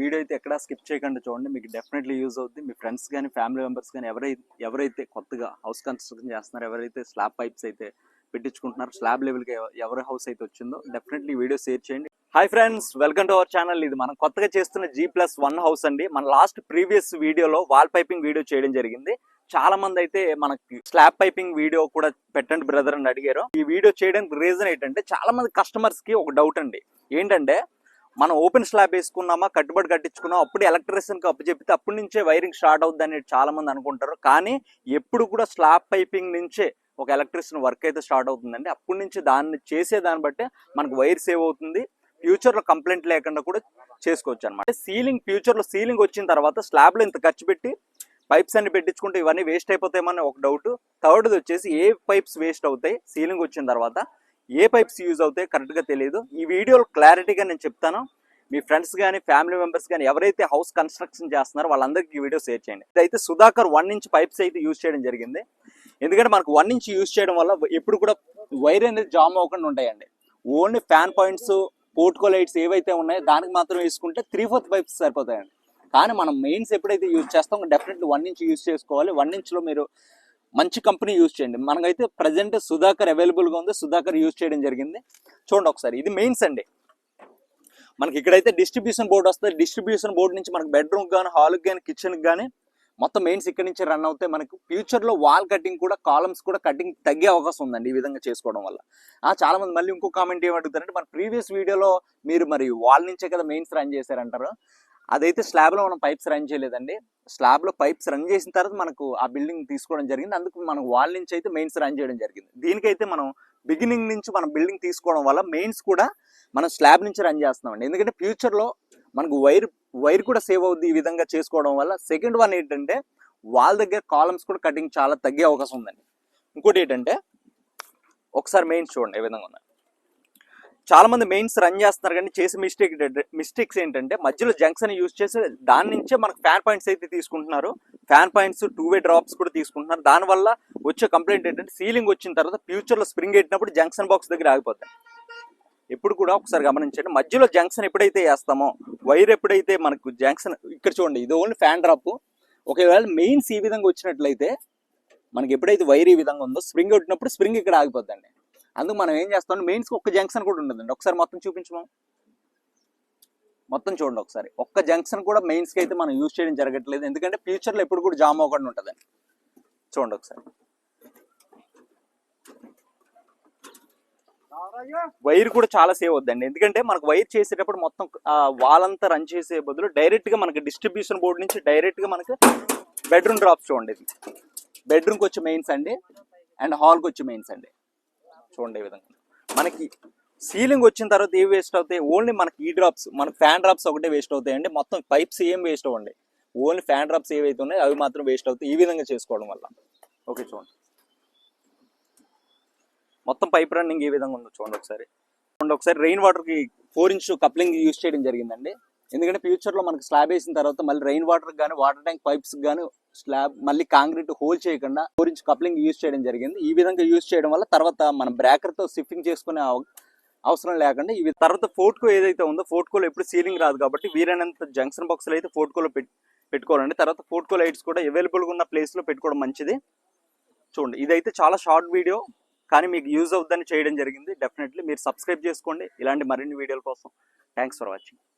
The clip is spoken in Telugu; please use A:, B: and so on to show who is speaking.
A: వీడియో అయితే ఎక్కడా స్కిప్ చేయకుండా చూడండి. మీకు డెఫినెట్లీ యూజ్ అవుతుంది మీ ఫ్రెండ్స్ కానీ ఫ్యామిలీ మెంబర్స్ కానీ ఎవరైతే ఎవరైతే కొత్తగా హౌస్ కన్స్ట్రక్షన్ చేస్తున్నారో ఎవరైతే స్లాబ్ పైప్స్ అయితే పెట్టించుకుంటున్నారు స్లాబ్ లెవెల్కి ఎవరి హౌస్ అయితే వచ్చిందో డెఫినెట్లీ వీడియో షేర్ చేయండి. Hi friends welcome to our channel ఇది మనం కొత్తగా చేస్తున్న జీ ప్లస్ వన్ హౌస్ అండి. మన లాస్ట్ ప్రీవియస్ వీడియోలో వాల్ పైపింగ్ వీడియో చేయడం జరిగింది. చాలా మంది అయితే మనకి స్లాబ్ పైపింగ్ వీడియో కూడా పెట్టండి బ్రదర్ అని అడిగారు. ఈ వీడియో చేయడానికి రీజన్ ఏంటంటే చాలా మంది కస్టమర్స్కి ఒక డౌట్ అండి. ఏంటంటే మనం ఓపెన్ స్లాబ్ వేసుకున్నామా కట్టుబడి కట్టించుకున్నాం అప్పుడు ఎలక్ట్రీషియన్కి అప్పు చెప్తే అప్పటి నుంచే వైరింగ్ స్టార్ట్ అవుద్ది అనేది చాలామంది అనుకుంటారు. కానీ ఎప్పుడు కూడా స్లాబ్ పైపింగ్ నుంచే ఒక ఎలక్ట్రీషియన్ వర్క్ అయితే స్టార్ట్ అవుతుందండి. అప్పటి నుంచి దాన్ని చేసే దాన్ని బట్టి మనకు వైర్ సేవ్ అవుతుంది. ఫ్యూచర్లో కంప్లైంట్ లేకుండా కూడా చేసుకోవచ్చు అనమాట సీలింగ్ ఫ్యూచర్లో సీలింగ్ వచ్చిన తర్వాత స్లాబ్లో ఇంత ఖర్చు పెట్టి పైప్స్ అన్ని పెట్టించుకుంటే ఇవన్నీ వేస్ట్ అయిపోతాయేమని ఒక డౌట్. థర్డ్ది వచ్చేసి ఏ పైప్స్ వేస్ట్ అవుతాయి సీలింగ్ వచ్చిన తర్వాత ఏ పైప్స్ యూజ్ అవుతాయి కరెక్ట్గా తెలియదు ఈ వీడియోలో క్లారిటీగా నేను చెప్తాను. మీ ఫ్రెండ్స్ కానీ ఫ్యామిలీ మెంబర్స్ కానీ ఎవరైతే హౌస్ కన్స్ట్రక్షన్ చేస్తున్నారో వాళ్ళందరికీ ఈ వీడియో షేర్ చేయండి. ఇదైతే సుధాకర్ వన్ ఇంచ్ పైప్స్ అయితే యూజ్ చేయడం జరిగింది. ఎందుకంటే మనకు వన్ ఇంచ్ యూజ్ చేయడం వల్ల ఎప్పుడు కూడా వైర్ అనేది జామ్ అవ్వకుండా ఉంటాయండి. ఓన్లీ ఫ్యాన్ పాయింట్స్ పోర్ట్కో లైట్స్ ఏవైతే ఉన్నాయో దానికి మాత్రం వేసుకుంటే త్రీ ఫోర్త్ పైప్స్ సరిపోతాయండి. కానీ మనం మెయిన్స్ ఎప్పుడైతే యూజ్ చేస్తామో డెఫినెట్లీ వన్ ఇంచ్ యూజ్ చేసుకోవాలి. వన్ ఇంచ్లో మీరు మంచి కంపెనీ యూజ్ చేయండి. మనకైతే ప్రజెంట్ సుధాకర్ అవైలబుల్గా ఉంది. సుధాకర్ యూజ్ చేయడం జరిగింది. చూడండి ఒకసారి. ఇది మెయిన్స్ అండి. మనకి ఇక్కడైతే డిస్ట్రిబ్యూషన్ బోర్డు వస్తుంది. డిస్ట్రిబ్యూషన్ బోర్డు నుంచి మనకి బెడ్రూమ్ కానీ హాల్కి కానీ కిచెన్కి కానీ మొత్తం మెయిన్స్ ఇక్కడ నుంచి రన్ అవుతాయి. మనకు ఫ్యూచర్లో వాల్ కటింగ్ కూడా కాలమ్స్ కూడా కటింగ్ తగ్గే అవకాశం ఉందండి ఈ విధంగా చేసుకోవడం వల్ల. చాలా మంది మళ్ళీ ఇంకో కామెంట్ ఏమడుగుతారంటే మన ప్రీవియస్ వీడియోలో మీరు మరి వాల్ నుంచే కదా మెయిన్స్ రన్ చేశారంటారు. అదైతే స్లాబ్లో మనం పైప్స్ రన్ చేయలేదండి. స్లాబ్లో పైప్స్ రన్ చేసిన తర్వాత మనకు ఆ బిల్డింగ్ తీసుకోవడం జరిగింది. అందుకు మనం వాల్ నుంచి అయితే మెయిన్స్ రన్ చేయడం జరిగింది. దీనికైతే మనం బిగినింగ్ నుంచి మనం బిల్డింగ్ తీసుకోవడం వల్ల మెయిన్స్ కూడా మనం స్లాబ్ నుంచి రన్ చేస్తున్నామండి. ఎందుకంటే ఫ్యూచర్లో మనకు వైర్ వైర్ కూడా సేవ్ అవుద్ది ఈ విధంగా చేసుకోవడం వల్ల. సెకండ్ వన్ ఏంటంటే వాళ్ళ దగ్గర కాలమ్స్ కూడా కటింగ్ చాలా తగ్గే అవకాశం ఉందండి. ఇంకోటి ఏంటంటే ఒకసారి మెయిన్స్ చూడండి ఏ విధంగా ఉన్నాయి. చాలా మంది మెయిన్స్ రన్ చేస్తున్నారు కానీ చేసే మిస్టేక్ మిస్టేక్స్ ఏంటంటే మధ్యలో జంక్షన్ యూజ్ చేసి దాని నుంచే మనకు ఫ్యాన్ పాయింట్స్ అయితే తీసుకుంటున్నారు. Fan points two way drops కూడా తీసుకుంటున్నారు. దానివల్ల వచ్చే కంప్లైంట్ ఏంటంటే సీలింగ్ వచ్చిన తర్వాత ఫ్యూచర్లో స్ప్రింగ్ పెట్టినప్పుడు జంక్షన్ బాక్స్ దగ్గర ఆగిపోతాయి. ఎప్పుడు కూడా ఒకసారి గమనించండి. మధ్యలో జంక్షన్ ఎప్పుడైతే వేస్తామో వైర్ ఎప్పుడైతే మనకు జంక్షన్ ఇక్కడ చూడండి ఇది ఓన్లీ ఫ్యాన్ డ్రాప్ ఒకవేళ మెయిన్స్ ఈ విధంగా వచ్చినట్లయితే మనకి ఎప్పుడైతే వైర్ ఈ విధంగా ఉందో స్ప్రింగ్ కొట్టినప్పుడు స్ప్రింగ్ ఇక్కడ ఆగిపోద్దండి. అందుకు మనం ఏం చేస్తాం మెయిన్స్ ఒక్క జంక్షన్ కూడా ఉండదండి. ఒకసారి మొత్తం చూపించము? మొత్తం చూడండి ఒకసారి. ఒక్క జంక్షన్ కూడా మెయిన్స్కి అయితే మనం యూజ్ చేయడం జరగట్లేదు. ఎందుకంటే ఫ్యూచర్లో ఎప్పుడు కూడా జామ్ అవ్వకుండా ఉంటుందండి. చూడండి ఒకసారి. వైర్ కూడా చాలా సేవ్ అవుద్దండి. ఎందుకంటే మనకు వైర్ చేసేటప్పుడు మొత్తం వాళ్ళంతా రన్ చేసే బదులు డైరెక్ట్గా మనకి డిస్ట్రిబ్యూషన్ బోర్డు నుంచి డైరెక్ట్గా మనకి బెడ్రూమ్ డ్రాప్స్ చూడండి. ఇది బెడ్రూమ్కి వచ్చే మెయిన్స్ అండి. అండ్ హాల్కి వచ్చే మెయిన్స్ అండి. చూడండి విధంగా మనకి సీలింగ్ వచ్చిన తర్వాత ఏవి వేస్ట్ అవుతాయి? ఓన్లీ మనకి ఈ డ్రాప్స్ మనకి ఫ్యాన్ డ్రాప్స్ ఒకటే వేస్ట్ అవుతాయండి. మొత్తం పైప్స్ ఏం వేస్ట్ అవ్వండి. ఓన్లీ ఫ్యాన్ డ్రాప్స్ ఏవైతే ఉన్నాయో అవి మాత్రం వేస్ట్ అవుతాయి ఈ విధంగా చేసుకోవడం వల్ల. ఓకే చూడండి. మొత్తం పైప్ రన్నింగ్ ఈ విధంగా ఉందో చూడండి ఒకసారి. చూడండి ఒకసారి రెయిన్ వాటర్కి ఫోర్ ఇంచ్ కప్లింగ్ యూస్ చేయడం జరిగిందండి. ఎందుకంటే ఫ్యూచర్లో మనకి స్లాబ్ వేసిన తర్వాత మళ్ళీ రెయిన్ వాటర్ కానీ వాటర్ ట్యాంక్ పైప్స్ కానీ స్లాబ్ మళ్ళీ కాంక్రీట్ హోల్ చేయకుండా ఫోర్ ఇంచ్ కప్లింగ్ యూజ్ చేయడం జరిగింది. ఈ విధంగా యూజ్ చేయడం వల్ల తర్వాత మనం బ్రేకర్తో షిఫ్టింగ్ చేసుకునే అవ- అవసరం లేకుండా ఇవి తర్వాత ఫోర్ట్కో ఏదైతే ఉందో ఫోర్ట్కోలో ఎప్పుడు సీలింగ్ రాదు కాబట్టి వీరైనంత జంక్షన్ బాక్స్లు అయితే ఫోర్ట్కోలో పెట్ పెట్టుకోవాలండి. తర్వాత ఫోర్ట్కో లైట్స్ కూడా అవైలబుల్గా ఉన్న ప్లేస్లో పెట్టుకోవడం మంచిది. చూడండి ఇదైతే చాలా షార్ట్ వీడియో కానీ మీకు యూజ్ అవుద్దని చేయడం జరిగింది. డెఫినెట్లీ మీరు సబ్స్క్రైబ్ చేసుకోండి. ఇలాంటి మరిన్ని వీడియోల కోసం థ్యాంక్స్ ఫర్ వాచింగ్.